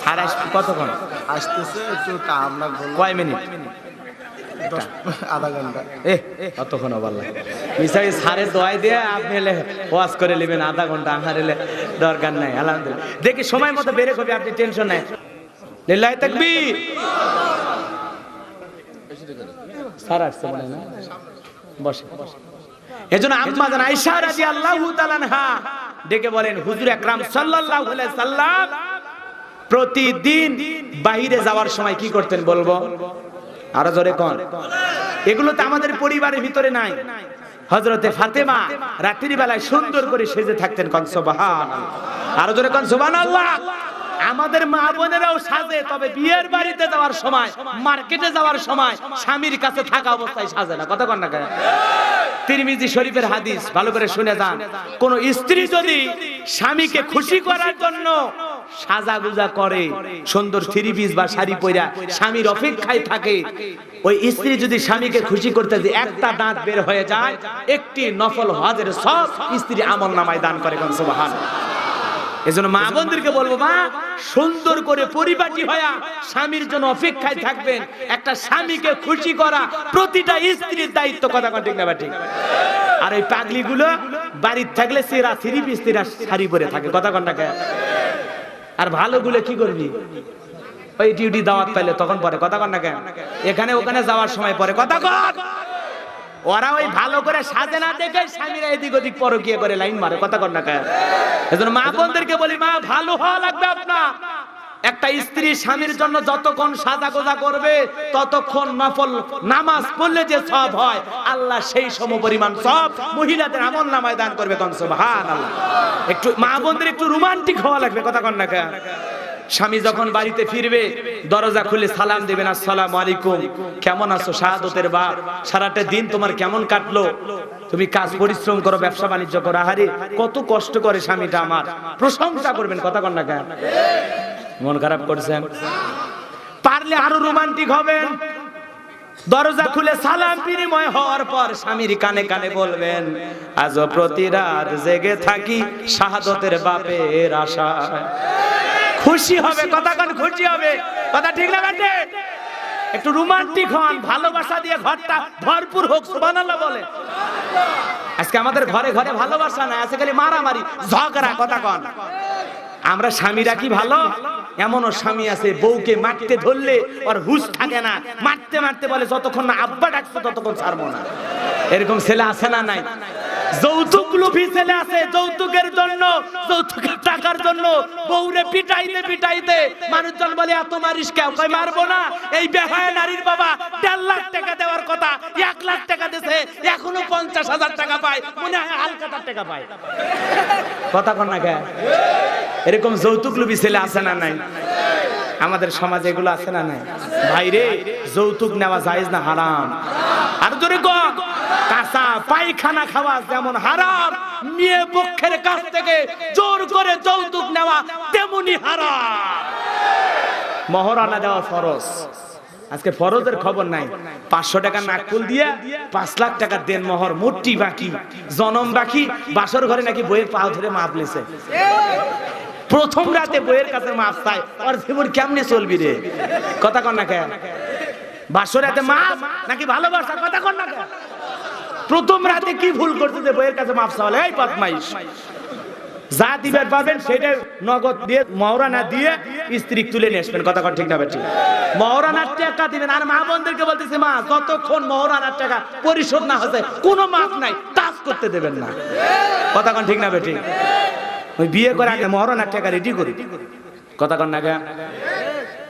Sir আসবে কতক্ষণ? আসতেছে একটু আমরা কয় মিনিট? দশ আধা ঘণ্টা। এ কতক্ষণ আবার মিসাই সারের দোয়াই দিয়ে আপনি এলে ওয়াজ করে নেবেন আধা ঘণ্টা আমার এলে দরকার নাই আলহামদুলিল্লাহ। দেখি সময় মতো বেড়ে হবে আপনি টেনশন নাই লিল্লাহ তাকবীর! স্যার আসছে মনে না? বসে। এজন্য আম্মা জান আয়েশা রাদিয়াল্লাহু তাআলা আনহা ডেকে বলেন, হুজুর একরাম সাল্লাল্লাহু আলাইহি সাল্লাম প্রতিদিন বাইরে যাওয়ার সময় কি করতেন বলব? আরও জোরে কোন। এগুলো তো আমাদের পরিবারের ভিতরে নাই। হজরতে ফাতেমা রাত্রি বেলায় সুন্দর করে সেজে থাকতেন কন সুবহান আরও জোরে কোন, সুবহানাল্লাহ! আমাদের মা বোনেরাও সাজে, তবে বিয়ের বাড়িতে যাওয়ার সময়, মার্কেটে যাওয়ার সময় স্বামীর কাছে থাকা অবস্থায় সাজে না। কথা কন না কেন? তিরমিজি শরীফের হাদিস, ভালো করে শুনে যান। কোন স্ত্রী যদি স্বামীকে খুশি করার জন্য সাজাগুজা করে, সুন্দর থ্রি পিস বা শাড়ি পরা স্বামীর অপেক্ষায় থাকে, ওই স্ত্রী যদি স্বামীকে খুশি করতে যে একটা দাঁত বের হয়ে যায়, একটি নফল হজের সব স্ত্রী আমল নামায় দান করে কোন সুবহান এজন্য মা বোনদেরকে বলব, মা, সুন্দর করে পরিপাটি হয়া স্বামীর জন্য অপেক্ষায় থাকবেন। একটা স্বামীকে খুশি করা প্রতিটা স্ত্রীর দায়িত্ব, কথা ঠিক না ঠিক? আর এই পাগলি গুলো বাড়ির থাকলে সেরা থ্রি পিস তেরা শাড়ি পরে থাকে, কথা কন্যাকে আর ভালো গুলো কি করবি? ওই ডিউটি দাওয়াত পাইলে তখন পরে, কথা কন না কেন? এখানে ওখানে যাওয়ার সময় পরে, কথা কন! ওরা ওই ভালো করে সাজে না দেখে স্বামীরা এদিক ওদিক পরকিয়ে করে লাইন মারে, কথা কর না কেন? এজন্য মা বোনদেরকে বলি, মা, ভালো হওয়া লাগবে আপনার। একটা স্ত্রী স্বামীর জন্য যতক্ষণ সাজা গোজা করবে, ততক্ষণ নফল নামাজ পড়লে যে সব হয়, আল্লাহ সেই সম পরিমাণ সব মহিলাদের আমল নামায় দান করবে কনস ভান আল্লাহ একটু মা বোনদের একটু রোমান্টিক হওয়া লাগবে, কথা কন না কেন? স্বামী যখন বাড়িতে ফিরবে, দরজা খুলে সালাম দেবেন, আসসালাম আলাইকুম। কেমন আছো? শাহাদতের বাপ। সারাটা দিন তোমার কেমন কাটলো? তুমি কাজ পরিশ্রম করো, ব্যবসা বাণিজ্য করো। আহারে, কত কষ্ট করে স্বামীটা আমার। প্রশংসা করবেন, কথা কন না কেন? মন খারাপ করছেন? পারলে আরও রোমান্টিক হবেন। দরজা খুলে সালাম বিনিময় হওয়ার পর স্বামীর কানে কানে বলবেন আজ প্রতি রাত জেগে থাকি শাহাদতের বাপের আশা খুশি হবে কন, খুশি হবে। কথা ঠিক কাটে একটু রোমান্টিক হন, ভালোবাসা দিয়ে ঘরটা ভরপুর হোক, সুবহানাল্লাহ বলে। আজকে আমাদের ঘরে ঘরে ভালোবাসা নাই আছে খালি মারামারি, ঝগড়া, কথা কন। আমরা স্বামীরা কি ভালো? এমনও স্বামী আছে, বউকে মারতে ধরলে ওর হুশ থাকে না। মারতে মারতে বলে, যতক্ষণ না আব্বা ডাকছে, ততক্ষণ ছাড়বো না। এরকম ছেলে আছে না নাই? যৌতুক লোভী ছেলে আছে, যৌতুকের জন্য যৌতুকের টাকার জন্য বউরে পিটাইতে পিটাইতে মানুষজন বলে, এত মারিস কেউ কই মারবো না। এই বেহায় নারীর বাবা দেড় লাখ টাকা দেওয়ার কথা, এক লাখ টাকা দিছে, এখনও পঞ্চাশ হাজার টাকা পায়, মনে হয় হালকাতার টাকা পায়। কথা কন না কে এরকম যৌতুক লোভী ছেলে আছে না নাই? আমাদের সমাজে এগুলো আছে না নাই? ভাইরে, যৌতুক নেওয়া জায়েজ না হারাম? আর জোরে কম কাঁচা পায়খানা খাওয়া যেমন হারাম, মেয়ে পক্ষের কাছ থেকে জোর করে যৌতুক নেওয়া তেমনি হারাম। মহরানা দেওয়া ফরজ। আজকে ফরজের খবর নাই। পাঁচশো টাকা নাকফুল দিয়ে পাঁচ লাখ টাকা দেন মহর মোটি বাকি, জনম বাকি, বাসর ঘরে নাকি বইয়ের পা ধরে মাপ লেছে। প্রথম রাতে বইয়ের কাছে মাপ চাই আর জীবন কেমনে চলবি রে? কথা কন না কেন? বাসর রাতে মাপ নাকি ভালোবাসা? কথা কন না কেন? প্রথম রাতে কি ভুল করতে যে বইয়ের কাছে মাপ চাওয়ালে এই বদমাইশ। যা দিবেন, পাবেন, সেটা নগদ দিয়ে মহরানা দিয়ে স্ত্রী তুলে নিয়ে আসবেন। কথা ঠিক না ঠিক মহরানার টাকা দিবেন। আর মা বোনদেরকে বলতেছে, মা, যতক্ষণ মহরানার টাকা পরিশোধ না হচ্ছে কোনো মাপ নাই কাজ করতে দেবেন না। কথা ঠিক না ঠিক ওই বিয়ে করে আগে মহরণার টাকা রেডি করি। কথা কন না?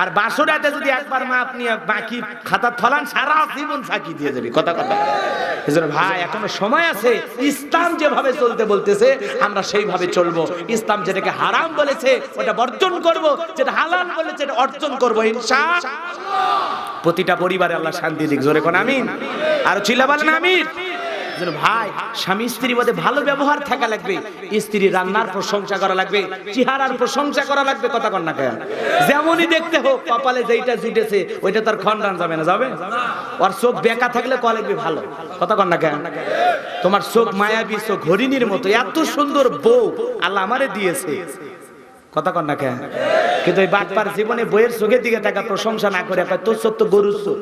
আর বাসরাতে যদি একবার মা আপনি বাকি খাতা থলান, সারা জীবন ফাঁকি দিয়ে যাবে কথা কথা। ভাই, এখনও সময় আছে। ইসলাম যেভাবে চলতে বলতেছে, আমরা সেইভাবে চলবো। ইসলাম যেটাকে হারাম বলেছে, ওটা বর্জন করব। যেটা হালাল বলেছে, এটা অর্জন করব ইনশা প্রতিটা পরিবারে আল্লাহ শান্তি দিক। জোরে কোন আমিন? আর চিল্লা বলেন আমিন? যেন ভাই, স্বামী স্ত্রীর মধ্যে ভালো ব্যবহার থাকা লাগবে। স্ত্রী রান্নার প্রশংসা করা লাগবে, চেহারার প্রশংসা করা লাগবে, কথা কন না কেন? যেমনই দেখতে হোক, কপালে যেইটা জুটেছে, ওইটা তার খন্ডান যাবে না, যাবে? ওর চোখ বেকা থাকলে কলেবি ভালো, কথা কন না কেন? তোমার চোখ মায়াবী, চোখ হরিণীর মতো, এত সুন্দর বউ আল্লাহ আমারে দিয়েছে, কথা কন না কেন? কিন্তু ওই বাটপার জীবনে বইয়ের চোখের দিকে তাকা প্রশংসা না করে তোর চোখ তো গরুর চোখ,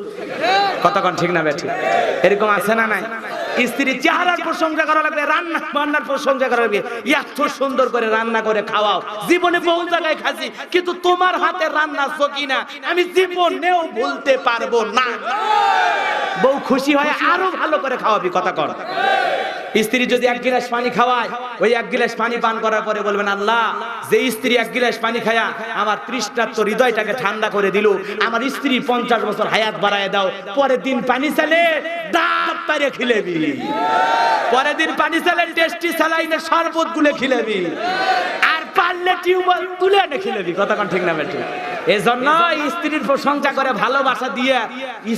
কথা কন ঠিক না, বেঠি? এরকম আছে না নাই? স্ত্রীর চেহারার প্রশংসা করা লাগবে, রান্না বান্নার প্রশংসা করা লাগবে। এত সুন্দর করে রান্না করে খাওয়াও। জীবনে বহু জায়গায় খাসি কিন্তু তোমার হাতে রান্না চকি না আমি জীবনেও বলতে পারব না। বউ খুশি হয় আরও ভালো করে খাওয়াবি, কথা কর স্ত্রী যদি এক গিলাস পানি খাওয়ায়, ওই এক গিলাস পানি পান করার পরে বলবেন, আল্লাহ যে স্ত্রী এক গিলাস পানি খায়া আমার তৃষ্ণাত্ম হৃদয়টাকে ঠান্ডা করে দিল, আমার স্ত্রী পঞ্চাশ বছর হায়াত বাড়ায় দাও, পরের দিন পানি চালে দাঁত পারে খিলেবি পরের দিন পানি চালে টেস্টি স্যালাইনের শরবত গুলে খিলেবি আর পারলে টিউবওয়েল তুলে এনে খিলেবি কথা কোন ঠিক না বেটি? এজন্য স্ত্রীর প্রশংসা করে, ভালোবাসা দিয়ে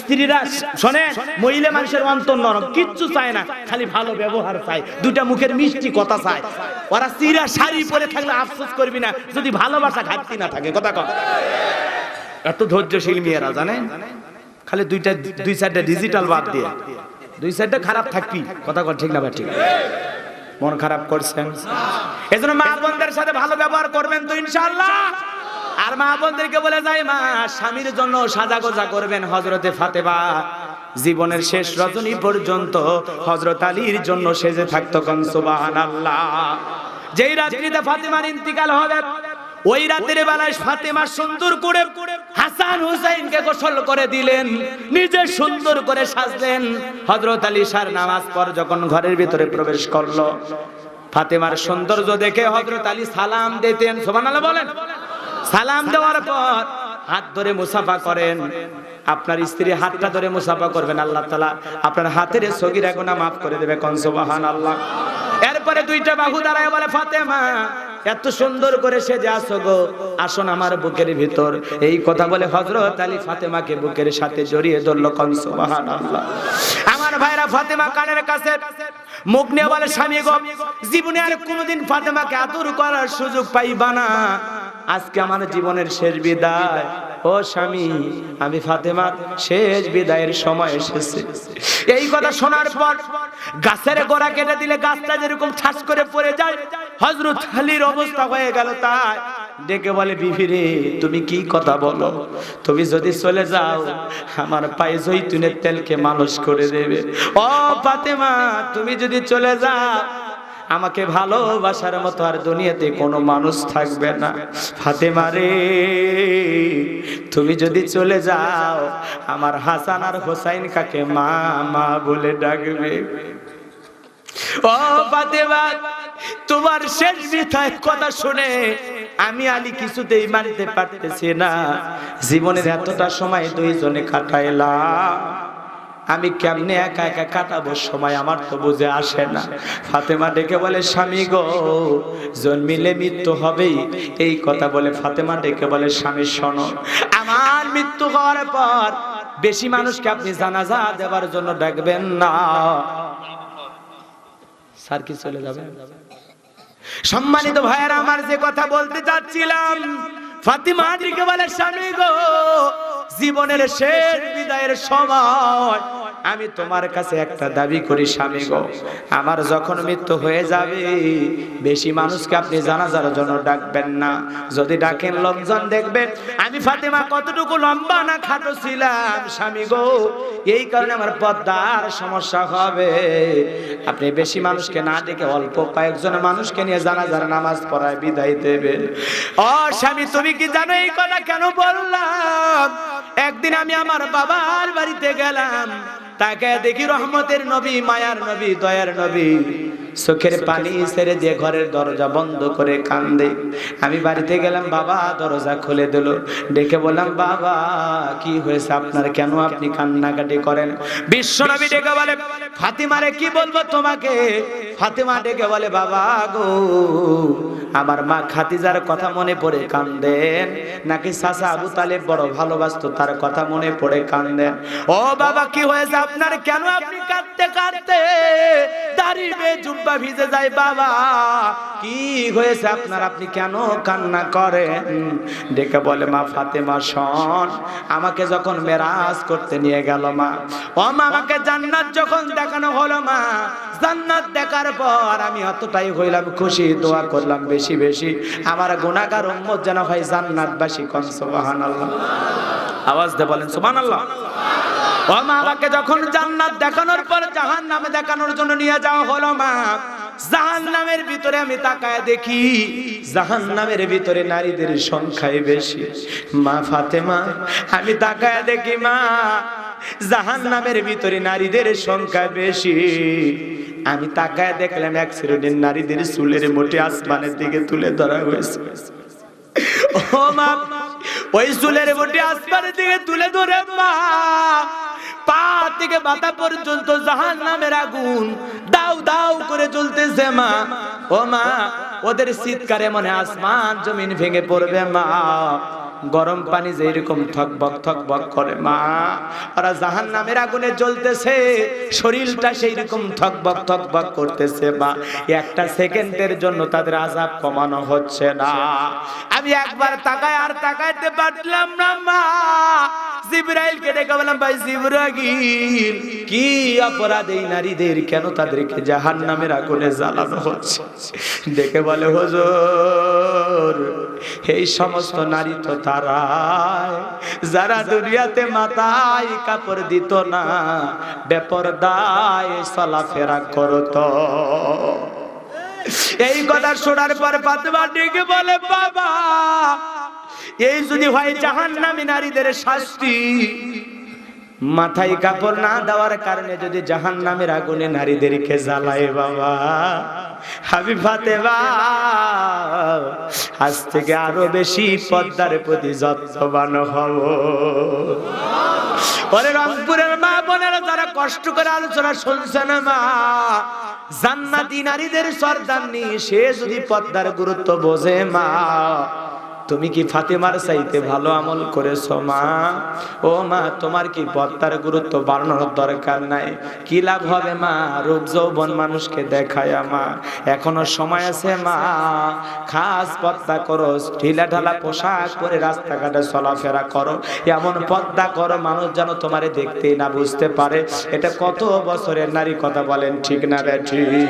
স্ত্রীরা শোনেন, মহিলা মানুষের অন্তর নরম, কিচ্ছু চায় না, খালি ভালো ব্যবহার চায়। দুটা মুখের মিষ্টি কথা চায়। ওরা চিরা শাড়ি পরে থাকলে আফসোস করবি না, যদি ভালোবাসা ঘাটতি না থাকে। কথা কম এত ধৈর্যশীল মেয়েরা, জানেন? খালি দুইটা, দুই সাইডটা ডিজিটাল বাদ দিয়ে। দুই সাইডটা খারাপ থাকবি। কথা কর ঠিক না ভাই, ঠিক। মন খারাপ করছেন। এজন্য মা বোনদের সাথে ভালো ব্যবহার করবেন তো ইনশাআল্লাহ। আর মা বোনদেরকে বলে যায়, মা, স্বামীর জন্য সাজা গোজা করবেন হজরতে ফাতেমা। জীবনের শেষ রজনী পর্যন্ত হজরত আলীর জন্য সেজে থাকতো কন, সুবহানাল্লাহ। যেই রাত্রিতে ফাতেমার ইন্তিকাল হবে ওই রাতের বেলায় ফাতেমা সুন্দর করে হাসান হুসাইনকে গোসল করে দিলেন, নিজে সুন্দর করে সাজলেন। হজরত আলী সার নামাজ পর যখন ঘরের ভিতরে প্রবেশ করল, ফাতেমার সৌন্দর্য দেখে হজরত আলী সালাম দিতেন। সোমানাল্লাহ বলেন। সালাম দেওয়ার পর হাত ধরে মুসাফা করেন। আপনার স্ত্রী হাতটা ধরে মুসাফা করবেন, আল্লাহ তালা আপনার হাতের সগিরা গুনাহ মাফ করে দেবে কনসবাহান আল্লাহ এরপরে দুইটা বাহু দাঁড়ায় বলে, ফাতেমা এত সুন্দর করে সে যে গো। আসন আমার বুকের ভিতর। এই কথা বলে হজরত আলী ফাতেমাকে বুকের সাথে জড়িয়ে ধরলো কংস আমার ভাইরা ফাতেমা কানের কাছে মুখ নিয়ে বলে, স্বামী গো, জীবনে আর কোনোদিন ফাতেমাকে আদর করার সুযোগ পাইবা না। আজকে আমার জীবনের শেষ বিদায়। ও স্বামী, আমি ফাতেমার শেষ বিদায়ের সময় এসেছে। এই কথা শোনার পর গাছের গোড়া কেটে দিলে গাছটা যেরকম ঠাস করে পড়ে যায় হজরত আলীর অবস্থা হয়ে গেল তাই। ডেকে বলে, বিবি রে, তুমি কি কথা বলো? তুমি যদি চলে যাও, আমার পায়ে জৈতুনের তেলকে মানুষ করে দেবে। ও ফাতেমা, তুমি যদি চলে যাও আমাকে ভালোবাসার মতো আর দুনিয়াতে কোনো মানুষ থাকবে না। ফাতেমা রে, তুমি যদি চলে যাও, আমার হাসান আর হোসাইন কাকে মা মা বলে ডাকবে? ও ফাতেমা, তোমার শেষ বিথায় কথা শুনে আমি আলী কিছুতেই মানতে পারতেছি না। জীবনের এতটা সময় দুইজনে কাটাইলাম। আমি কেমনে একা একা কাটাবো? সময় আমার তো বুঝে আসে না। ফাতেমা ডেকে বলে, স্বামী গো, জন্মিলে মৃত্যু হবেই। এই কথা বলে ফাতেমা ডেকে বলে, স্বামী, শোনো, আমার মৃত্যু হওয়ার পর বেশি মানুষকে আপনি জানাজা দেওয়ার জন্য ডাকবেন না। স্যার কি চলে যাবে? সম্মানিত ভাইয়েরা, আমার যে কথা বলতে চাচ্ছিলাম, ফাতিমা বলে, স্বামী গো, জীবনের শেষ বিদায়ের সময় আমি তোমার কাছে একটা দাবি করি, স্বামী গো। আমার যখন মৃত্যু হয়ে যাবে, বেশি মানুষকে আপনি জানাজার জন্য ডাকবেন না। যদি ডাকেন লোকজন দেখবেন, আমি ফাতেমা কতটুকু লম্বা না খাটো ছিলাম, স্বামী গো। এই কারণে আমার পদ্মার সমস্যা হবে। আপনি বেশি মানুষকে না ডেকে অল্প কয়েকজন মানুষকে নিয়ে জানাজার নামাজ পড়ায় বিদায় দেবেন। ও স্বামী, তুমি কি জানো এই কথা কেন বললাম? একদিন আমি আমার বাবার বাড়িতে গেলাম। তাকে দেখি রহমতের নবী, মায়ার নবী, দয়ার নবী। চোখের পানি ছেড়ে দিয়ে ঘরের দরজা বন্ধ করে কান্দে। আমি বাড়িতে গেলাম, বাবা দরজা খুলে দিল। ডেকে বললাম, বাবা, কি হয়েছে আপনার? কেন আপনি কান্নাকাটি করেন? বিশ্ব নবী ডেকে বলে, ফাতিমারে কি বলব তোমাকে? ফাতিমা ডেকে বলে, বাবা গো আমার মা খাতিজার কথা মনে পড়ে কান্দেন নাকি সাসা আবু তালেব বড় ভালোবাসতো, তার কথা মনে পড়ে কান্দেন ও বাবা, কি হয়েছে আপনার? কেন আপনি কাঁদতে কাঁদতে দাড়ি বে জুব্বা জুব্বা ভিজে যায় বাবা? কি হয়েছে আপনার? আপনি কেন কান্না করেন? ডেকে বলে, মা ফাতেমা, শোন, আমাকে যখন মেরাজ করতে নিয়ে গেল মা। ও মা, আমাকে জান্নাত যখন দেখানো হলো মা জান্নাত দেখার পর আমি অতটাই হইলাম খুশি, দোয়া করলাম বেশি বেশি। আমার গুণাগার উম্মত যেন হয় জান্নাতবাসী কন সুবহানাল্লাহ। আওয়াজ দিয়ে বলেন, সুবহানাল্লাহ। ও মা, আমাকে যখন জান্নাত দেখানোর পর জাহান নামে দেখানোর জন্য নিয়ে যাওয়া হলো মা জাহান নামের ভিতরে আমি তাকায় দেখি জাহান নামের ভিতরে নারীদের সংখ্যাই বেশি। মা ফাতেমা, আমি তাকায় দেখি মা জাহান নামের ভিতরে নারীদের সংখ্যা বেশি। আমি তাকায় দেখলাম এক শ্রেণির নারীদের চুলের মোটে আসমানের দিকে তুলে ধরা হয়েছে। ও মা, ওই চুলের মোটে আসমানের দিকে তুলে ধরে, মা। পা থেকে মাথা পর্যন্ত জাহান নামের আগুন দাউ দাউ করে জ্বলতেছে, মা। ও মা, ওদের শীতকারে মনে আসমান জমিন ভেঙে পড়বে, মা। গরম পানি যে এরকম থকবক থকবক করে, মা। ওরা জাহান নামের আগুনে জ্বলতেছে, শরীরটা সেই রকম থকবক থকবক করতেছে, মা। একটা সেকেন্ডের জন্য তাদের আজাব কমানো হচ্ছে না। আমি একবার তাকায় আর তাকাইতে পারলাম না, মা। জিব্রাইলকে ডেকে বললাম, ভাই জিব্রাইল, কি অপরাধ এই নারীদের কেন তাদেরকে জাহান নামের আগুনে জ্বালানো হচ্ছে? ডেকে বলে, হুজুর এই সমস্ত নারী তো তারাই, যারা দুনিয়াতে মাথায় কাপড় দিত না, বেপরদায় চলাফেরা করত। এই কথা শোনার পর ফাতেমা ডেকে বলে, বাবা, এই যদি হয় জাহান্নামী নারীদের শাস্তি মাথায় কাপড় না দেওয়ার কারণে যদি জাহান নামের আগুনে নারীদেরকে জ্বালায় বাবা। আমি ফাতেমা, আজ থেকে আরও বেশি পদ্মার প্রতি যত্নবান হব। পরে রংপুরের মা বোনেরা, যারা কষ্ট করে আলোচনা শুনছে না মা, জান্নাতি নারীদের সর্দান্নি সে যদি পদ্মার গুরুত্ব বোঝে মা তুমি কি ফাতেমার চাইতে ভালো আমল করেছ, মা? ও মা, তোমার কি পদ্মার গুরুত্ব বাড়ানোর দরকার নাই? কি লাভ হবে, মা? রূপ যৌবন মানুষকে দেখায়, মা। এখনও সময় আছে, মা। খাস পদ্মা করো, ঢিলা ঢালা পোশাক পরে রাস্তাঘাটে চলাফেরা করো। এমন পদ্মা করো, মানুষ যেন তোমারে দেখতেই না বুঝতে পারে। এটা কত বছরের নারী কথা বলেন, ঠিক না রে ঠিক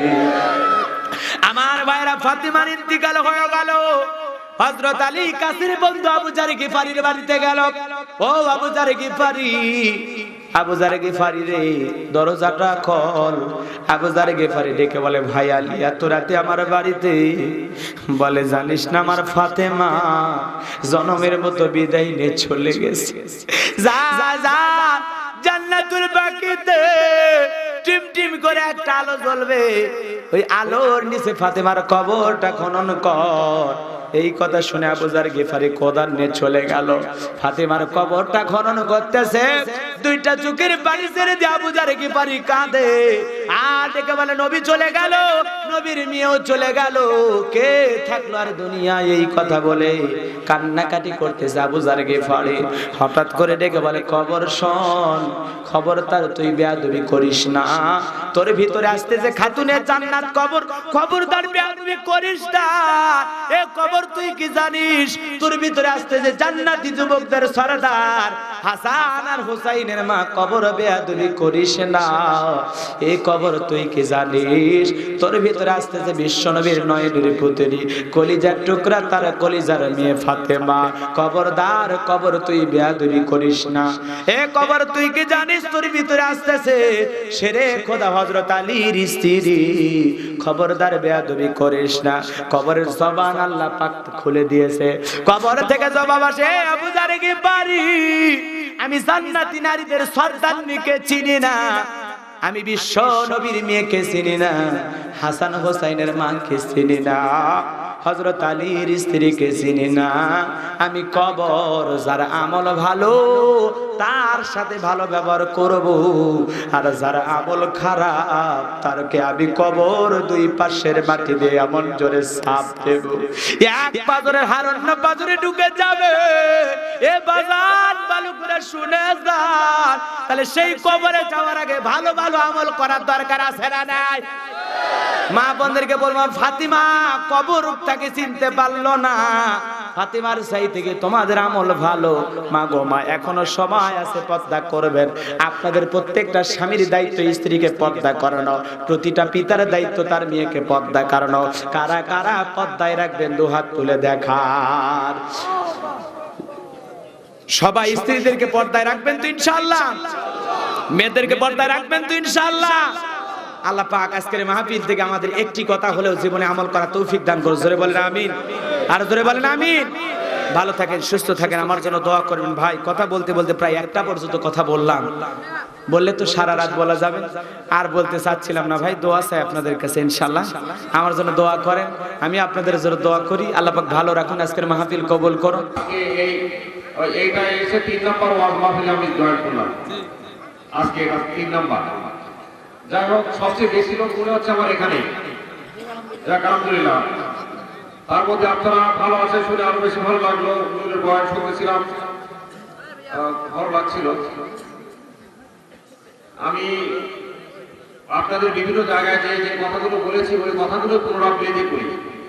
আমার ভাইরা, ফাতিমার ইন্তিকাল হয়ে গেল। হযরত আলী কাসির বন্ধু আবু জারে গিফারির বাড়িতে গেল। ও আবু জারে গিফারি, আবু জারে গিফারি রে, দরজাটা খোল। আবু জারে গিফারি ডেকে বলে, ভাই আলী, এত রাতে আমার বাড়িতে? বলে, জানিস না আমার ফাতেমা, জনমের মতো বিদায় নিয়ে চলে গেছে। যা যা, জান্নাতুল বাকিতে টিম টিম করে একটা আলো জ্বলবে। ওই আলোর নিচে ফাতেমার কবরটা খনন কর। এই কথা শুনে আবুজার গেফারি কোদান নিয়ে চলে গেল। ফাতেমার কবরটা খনন করতেছে। দুইটা চোখের বাড়ি ছেড়ে দিয়ে আবুজার গেফারি কাঁদে। আর দেখে বলে, নবী চলে গেল, নবীর মেয়েও চলে গেল। কে থাকল আর দুনিয়ায়? এই কথা বলে কান্নাকাটি করতেছে আবুজার গেফারি। হঠাৎ করে ডেকে বলে, কবর শোন, খবর তার তুই বেয়াদবি করিস না। তোর ভিতরে আসতেছে খাতুনে জান্নাত কবর। খবরদার বেয়াদবি করিস না। কবর তুই কি জানিস? তোর ভিতরে আসতেছে জান্নাতি যুবকদের সরদার। হাসান আর হুসাইনের মা কবর বেয়াদবি করিস না। এই কবর তুই কি জানিস? তোর ভিতরে আসতেছে বিশ্বনবীর নয়নের পুতরি, কলিজার টুকরা তার কলিজার মেয়ে ফাতেমা। কবরদার, কবর তুই বেয়াদবি করিস না। এ কবর তুই কি জানিস? তোর ভিতরে আসতেছে সেরে খোদা হজরত আলীর স্ত্রী। খবরদার বেয়াদবি করিস না। কবরের জবান আল্লাহ পাক খুলে দিয়েছে। কবর থেকে জবাব আসে, আবু জারে কি পারি আমি জান্নাতি নারীদের সর্দারনিকে চিনি না। আমি বিশ্ব নবীর মেয়েকে চিনি না। হাসান হোসাইনের মাকে চিনি না। হজরত আলীর স্ত্রীকে চিনি না। আমি কবর যার আমল ভালো, তার সাথে ভালো ব্যবহার করব। আর যার আমল খারাপ, তারকে আমি কবর দুই পাশের মাটি দিয়ে এমন জোরে সাপ দেব। এক পাজরের হার অন্য পাজরে ঢুকে যাবে। এ বাজার ভালো করে শুনে যান। তাহলে সেই কবরে যাওয়ার আগে ভালো ভালো আমল করার দরকার আছে না নাই? মা বোনদেরকে বলব, ফাতিমা, কবর তাকে চিনতে পারল না। ফাতিমার সাই থেকে তোমাদের আমল ভালো। মা গো মা, এখনও সময় আছে, পর্দা করবেন। আপনাদের প্রত্যেকটা স্বামীর দায়িত্ব স্ত্রীকে পর্দা করানো। প্রতিটা পিতার দায়িত্ব তার মেয়েকে পর্দা করানো। কারা কারা পর্দায় রাখবেন, দু হাত তুলে দেখার। সবাই স্ত্রীদেরকে পর্দায় রাখবেন তো ইনশাআল্লাহ? মেয়েদেরকে পর্দায় রাখবেন তো ইনশাআল্লাহ? আল্লাহ পাক আজকের মাহফিল থেকে আমাদের একটি কথা হলেও জীবনে আমল করা তৌফিক দান করুন। জোরে বলেন আমিন। আর জোরে বলেন আমিন। ভালো থাকেন, সুস্থ থাকেন, আমার জন্য দোয়া করবেন। ভাই, কথা বলতে বলতে প্রায় একটা পর্যন্ত কথা বললাম। বললে তো সারা রাত বলা যাবে। আর বলতে চাচ্ছিলাম না, ভাই, দোয়া চাই আপনাদের কাছে ইনশাল্লাহ আমার জন্য দোয়া করেন। আমি আপনাদের জন্য দোয়া করি। আল্লাহ পাক ভালো রাখুন, আজকের মাহফিল কবুল করুন। এইটা এসে তিন নম্বর ওয়াজ মাহফিলে আমি জয়েন করলাম। আজকে তিন নম্বর। যাই হোক, সবচেয়ে বেশি লোক মনে হচ্ছে আমার এখানে। যাক, আলহামদুলিল্লাহ। তার মধ্যে আপনারা ভালো আছে শুনে আরও বেশি ভালো লাগল। হুজুরের বয়ান শুনেছিলাম ভালো লাগছিল। আমি আপনাদের বিভিন্ন জায়গায় যে যে কথাগুলো বলেছি, ওই কথাগুলো পুনরাবৃত্তি করি।